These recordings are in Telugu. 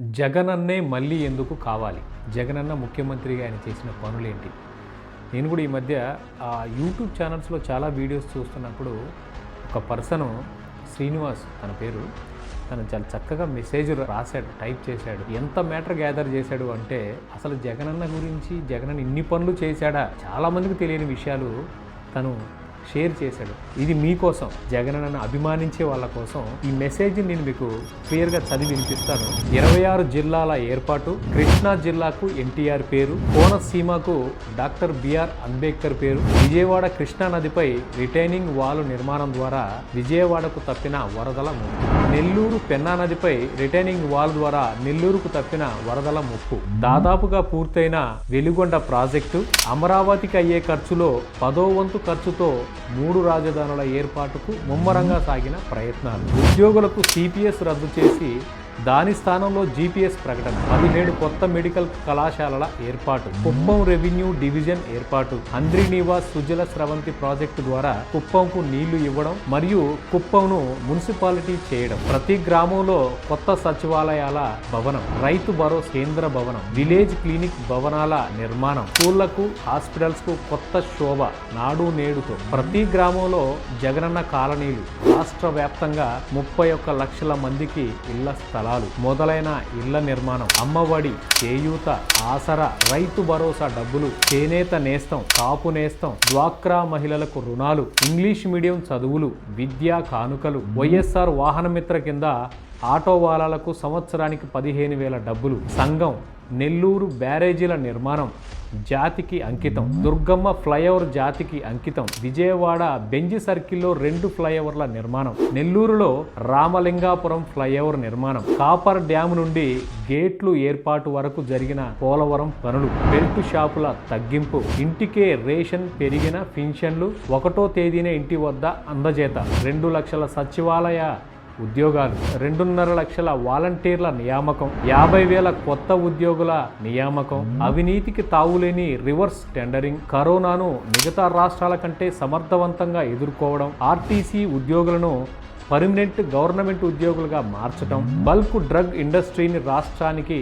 జగనన్నే మళ్ళీ ఎందుకు కావాలి? జగనన్న ముఖ్యమంత్రిగా ఆయన చేసిన పనులేంటి? నేను కూడా ఈ మధ్య ఆ యూట్యూబ్ ఛానల్స్లో చాలా వీడియోస్ చూస్తున్నప్పుడు ఒక పర్సను శ్రీనివాస్ తన పేరు తను చాలా చక్కగా మెసేజ్ రాశాడు టైప్ చేశాడు. ఎంత మ్యాటర్ గ్యాదర్ చేశాడు అంటే అసలు జగనన్న గురించి జగనన్న ఇన్ని పనులు చేశాడా? చాలామందికి తెలియని విషయాలు తను షేర్ చేశాడు. ఇది మీకోసం జగనన్నను అభిమానించే వాళ్ళ కోసం ఈ మెసేజ్ నేను మీకు క్లియర్గా చదివి వినిపిస్తాను. ఇరవై ఆరు జిల్లాల ఏర్పాటు కృష్ణా జిల్లాకు ఎన్టీఆర్ పేరు కోనసీమకు డాక్టర్ బిఆర్ అంబేద్కర్ పేరు విజయవాడ కృష్ణా నదిపై రిటైనింగ్ వాల్ నిర్మాణం ద్వారా విజయవాడకు తప్పిన వరదల ముప్పు. నెల్లూరు పెన్నా నదిపై రిటైనింగ్ వాల్ ద్వారా నెల్లూరుకు తప్పిన వరదల ముప్పు. దాదాపుగా పూర్తయిన వెలుగొండ ప్రాజెక్టు అమరావతికి అయ్యే ఖర్చులో పదో వంతు ఖర్చుతో మూడు రాజధానుల ఏర్పాటుకు ముమ్మరంగా సాగిన ప్రయత్నాలు. ఉద్యోగులకు సిపిఎస్ రద్దు చేసి దాని స్థానంలో జీపీఎస్ ప్రకటన. పదిహేడు కొత్త మెడికల్ కళాశాలల ఏర్పాటు. కుప్పం రెవెన్యూ డివిజన్ ఏర్పాటు. అంద్రి నివాస్ సుజల స్రవంతి ప్రాజెక్టు ద్వారా కుప్పంకు నీళ్ళు ఇవ్వడం మరియు కుప్పంను మున్సిపాలిటీ చేయడం. ప్రతి గ్రామంలో కొత్త సచివాలయాల భవనం. రైతు భరోసా కేంద్ర భవనం. విలేజ్ క్లినిక్ భవనాల నిర్మాణం. స్కూళ్ళకు హాస్పిటల్స్కు కొత్త శోభ నాడు నేడుతో. ప్రతి గ్రామంలో జగనన్న కాలనీలు. రాష్ట్ర వ్యాప్తంగా ముప్పై ఒక్క లక్షల మందికి ఇళ్ళ స్థలాలు మొదలైన ఇళ్ళ నిర్మాణం అమ్మఒడి చేయూత ఆసరా రైతు భరోసా డబ్బులు చేనేత నేస్తం కాపు నేస్తం డ్వాక్రా మహిళలకు రుణాలు ఇంగ్లీష్ మీడియం చదువులు విద్యా కానుకలు వైఎస్ఆర్ వాహనమిత్ర కింద ఆటో వాలాలకు సంవత్సరానికి పదిహేను వేల డబ్బులు సంఘం నెల్లూరు బ్యారేజీల నిర్మాణం జాతికి అంకితం. దుర్గమ్మ ఫ్లైఓవర్ జాతికి అంకితం. విజయవాడ బెంజి సర్కిల్లో రెండు ఫ్లైఓవర్ల నిర్మాణం. నెల్లూరులో రామలింగాపురం ఫ్లైఓవర్ నిర్మాణం. కాపర్ డ్యామ్ నుండి గేట్లు ఏర్పాటు వరకు జరిగిన పోలవరం పనులు. బెల్ట్ షాపుల తగ్గింపు. ఇంటికే రేషన్ పెరిగిన పింఛన్లు ఒకటో తేదీనే ఇంటి వద్ద అందజేత. రెండు లక్షల సచివాలయ ఉద్యోగాలు. రెండున్నర లక్షల వాలంటీర్ల నియామకం. యాభై వేల కొత్త ఉద్యోగుల నియామకం. అవినీతికి తావులేని రివర్స్ టెండరింగ్. కరోనాను మిగతా రాష్ట్రాల కంటే సమర్థవంతంగా ఎదుర్కోవడం. ఆర్టీసీ ఉద్యోగులను పర్మనెంట్ గవర్నమెంట్ ఉద్యోగులుగా మార్చడం బల్క్ డ్రగ్ ఇండస్ట్రీని రాష్ట్రానికి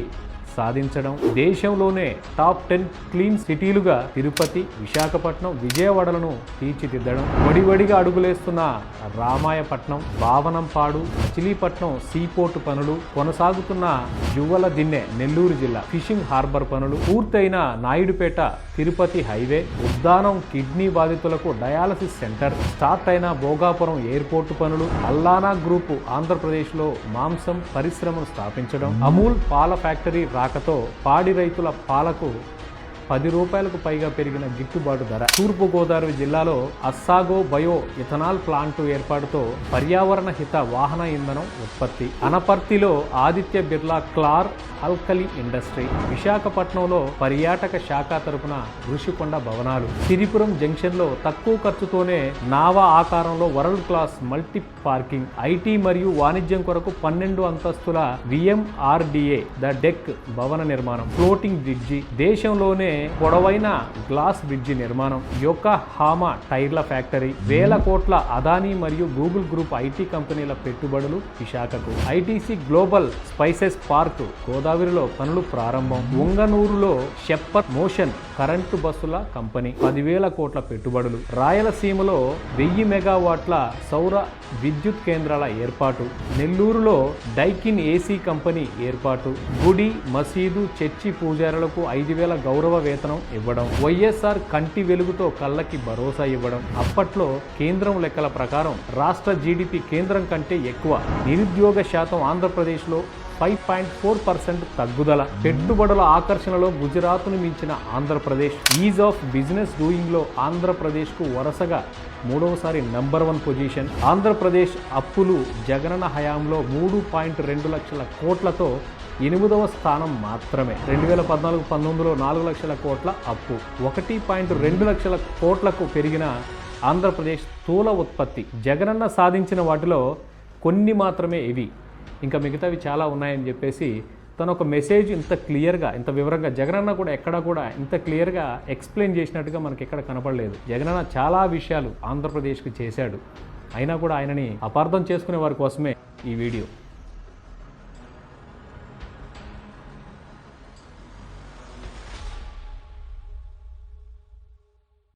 సాధించడం దేశంలోనే టాప్ టెన్ క్లీన్ సిటీలుగా తిరుపతి విశాఖపట్నం విజయవాడలను తీర్చిదిద్దడం వడివడిగా అడుగులేస్తున్న రామాయపట్నం భావనంపాడు మచిలీపట్నం సీపోర్టు పనులు కొనసాగుతున్న జువ్వల దిన్నె నెల్లూరు జిల్లా ఫిషింగ్ హార్బర్ పనులు పూర్తయిన నాయుడుపేట తిరుపతి హైవే ఉద్దానం కిడ్నీ బాధితులకు డయాలసిస్ సెంటర్ స్టార్ట్ అయిన భోగాపురం ఎయిర్పోర్టు పనులు అల్లానా గ్రూపు ఆంధ్రప్రదేశ్లో మాంసం పరిశ్రమను స్థాపించడం అమూల్ పాల ఫ్యాక్టరీ శాఖతో పాడి రైతుల పాలకు పది రూపాయలకు పైగా పెరిగిన గిట్టుబాటు ధర. తూర్పుగోదావరి జిల్లాలో అస్సాగో బయో ఇథనాల్ ప్లాంటు ఏర్పాటుతో పర్యావరణ హిత వాహన ఇంధనం ఉత్పత్తి. అనపర్తిలో Aditya Birla chlor alkali industry. విశాఖపట్నంలో పర్యాటక శాఖ తరపున ఋషికొండ భవనాలు. సిరిపురం జంక్షన్లో తక్కువ ఖర్చుతోనే నావా ఆకారంలో world class multi parking IT మరియు వాణిజ్యం కొరకు పన్నెండు అంతస్తుల విఎంఆర్డిఏ ద డెక్ భవన నిర్మాణం. Floating bridge. దేశంలోనే పొడవైన గ్లాస్ బ్రిడ్జి నిర్మాణం యొక్క హామా టైర్ల ఫ్యాక్టరీ వేల కోట్ల అదానీ మరియు గూగుల్ గ్రూప్ ఐటీ కంపెనీల పెట్టుబడులు విశాఖకు. ఐటీసీ గ్లోబల్ స్పైసెస్ పార్క్ గోదావరిలో పనులు ప్రారంభం. ఉంగనూరులో షెప్పర్ మోషన్ కరెంటు బస్సుల కంపెనీ పదివేల కోట్ల పెట్టుబడులు. రాయలసీమలో వెయ్యి మెగావాట్ల సౌర విద్యుత్ కేంద్రాల ఏర్పాటు. నెల్లూరులో డైకిన్ ఏసీ కంపెనీ ఏర్పాటు. గుడి మసీదు చర్చి పూజారులకు ఐదు వేల గౌరవ వేతనం ఇవ్వడం వైఎస్ఆర్ కంటి వెలుగుతో కళ్ళకి భరోసా ఇవ్వడం అప్పట్లో కేంద్రం లెక్కల ప్రకారం రాష్ట్ర జీడిపి కేంద్రం కంటే ఎక్కువ నిరుద్యోగ శాతం ఆంధ్రప్రదేశ్లో ఫైవ్ పాయింట్ ఫోర్ పర్సెంట్ తగ్గుదల. పెట్టుబడుల ఆకర్షణలో గుజరాత్ను మించిన ఆంధ్రప్రదేశ్. ఈజ్ ఆఫ్ బిజినెస్ డూయింగ్లో ఆంధ్రప్రదేశ్కు వరుసగా మూడవసారి నంబర్ వన్ పొజిషన్. ఆంధ్రప్రదేశ్ అప్పులు జగనన్న హయాంలో మూడు పాయింట్ రెండు లక్షల కోట్లతో ఎనిమిదవ స్థానం మాత్రమే. రెండు వేల పద్నాలుగు పంతొమ్మిదిలో నాలుగు లక్షల కోట్ల అప్పు. ఒకటి పాయింట్ రెండు లక్షల కోట్లకు పెరిగిన ఆంధ్రప్రదేశ్ స్థూల ఉత్పత్తి. జగనన్న సాధించిన వాటిలో కొన్ని మాత్రమే ఇవి. ఇంకా మిగతావి చాలా ఉన్నాయని చెప్పేసి తను ఒక మెసేజ్ ఇంత క్లియర్గా ఇంత వివరంగా జగనన్న కూడా ఎక్కడా కూడా ఇంత క్లియర్గా ఎక్స్ప్లెయిన్ చేసినట్టుగా మనకి ఎక్కడ కనపడలేదు. జగనన్న చాలా విషయాలు ఆంధ్రప్రదేశ్కి చేశాడు. అయినా కూడా ఆయనని అపార్థం చేసుకునే వారి కోసమే ఈ వీడియో.